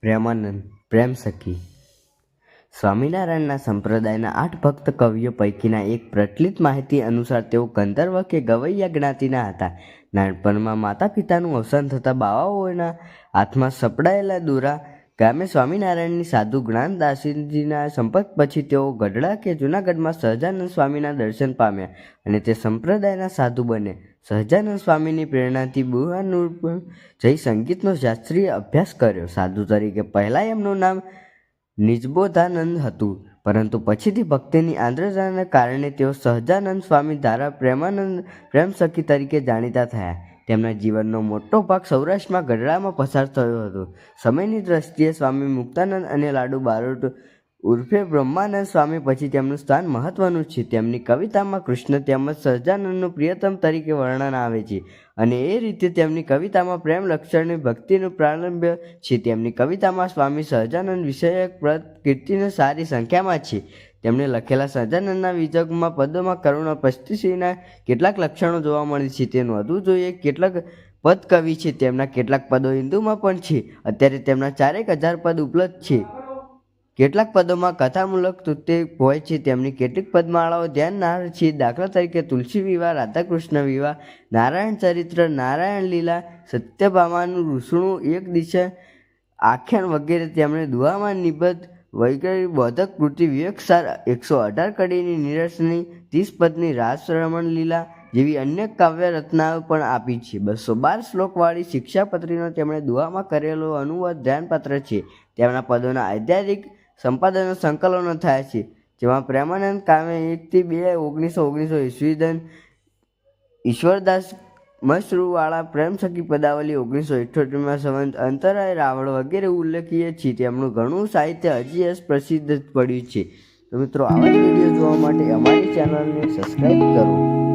પ્રેમાનંદ પ્રેમ સખી. સ્વામિનારાયણના સંપ્રદાયના આઠ ભક્ત કવિઓ પૈકીના એક પ્રચલિત માહિતી અનુસાર તેઓ ગંધર્વ કે ગવૈયા જ્ઞાતિના હતા. નાનપણમાં માતા પિતાનું અવસાન થતાં બાવાઓના હાથમાં સપડાયેલા દોરા ગામે સ્વામિનારાયણની સાધુ જ્ઞાનદાસીજીના સંપર્ક પછી તેઓ ગઢડા કે જૂનાગઢમાં સહજાનંદ સ્વામીના દર્શન પામ્યા અને તે સંપ્રદાયના સાધુ બને સહજાનંદ સ્વામીની પ્રેરણાથી બુહાનુર જઈ સંગીતનો શાસ્ત્રીય અભ્યાસ કર્યો. સાધુ તરીકે પહેલાં એમનું નામ નિજબોધાનંદ હતું, પરંતુ પછીથી ભક્તિની આંદ્રતાને કારણે તેઓ સહજાનંદ સ્વામી દ્વારા પ્રેમાનંદ પ્રેમ સખી તરીકે જાણીતા થયા. તેમના જીવનનો મોટો ભાગ સૌરાષ્ટ્રમાં ગઢડામાં પસાર થયો હતો. સમયની દ્રષ્ટિએ સ્વામી મુક્તાનંદ અને લાડુ બારોટ ઉર્ફે બ્રહ્માનંદ સ્વામી પછી તેમનું સ્થાન મહત્વનું છે. તેમની કવિતામાં કૃષ્ણ તેમજ સહજાનંદનું પ્રિયતમ તરીકે વર્ણન આવે છે અને એ રીતે તેમની કવિતામાં પ્રેમ લક્ષણની ભક્તિનું પ્રારંભ છે. તેમની કવિતામાં સ્વામી સહજાનંદ વિષયક પ્રત, કીર્તિની સારી સંખ્યામાં છે. તેમણે લખેલા સહજાનંદના વિજગમાં પદોમાં કરુણા પસ્તિશ્રીના કેટલાક લક્ષણો જોવા મળે છે. તેનું વધુ જોઈએ કેટલાક પદ કવિ છે. તેમના કેટલાક પદો હિન્દુમાં પણ છે. અત્યારે તેમના ચારેક હજાર પદ ઉપલબ્ધ છે. કેટલાક પદોમાં કથામૂલક તૃત્ય હોય છે. તેમની કેટલીક પદમાળાઓ ધ્યાનનાર છે. દાખલા તરીકે તુલસી વિવાહ, રાધાકૃષ્ણ વિવાહ, નારાયણ ચરિત્ર, નારાયણ લીલા, સત્યભામાનું ઋષણું એક દિશા, આખ્યાન વગેરે તેમણે દુહામાં નિબદ્ધ વૈગરી બોધક કૃતિ વિવેકસાર એકસો અઢાર કડીની નિરસની ત્રીસ પદની રાસરમણ લીલા જેવી અન્ય કાવ્ય રચનાઓ પણ આપી છે. બસો બાર શ્લોકવાળી શિક્ષાપત્રીનો તેમણે દુઆમાં કરેલો અનુવાદ ધ્યાનપાત્ર છે. તેમના પદોના આધ્યાત્મિક સંપાદનો સંકલનો થાય છે. જેમાં પ્રેમાનંદ કામે એકથી બે ઓગણીસો ઓગણીસો ઈસવીધન ઈશ્વરદાસ મશરૂવાળા પ્રેમ સખી પદાવલી ઓગણીસો ઇઠોતેરમાં સંવંત અંતરાય રાવળ વગેરે ઉલ્લેખીય છે. તેમનું ઘણું સાહિત્ય હજી એસ પ્રસિદ્ધ પડ્યું છે. તો મિત્રો, આવા જ વીડિયો જોવા માટે અમારી ચેનલને સબસ્ક્રાઈબ કરો.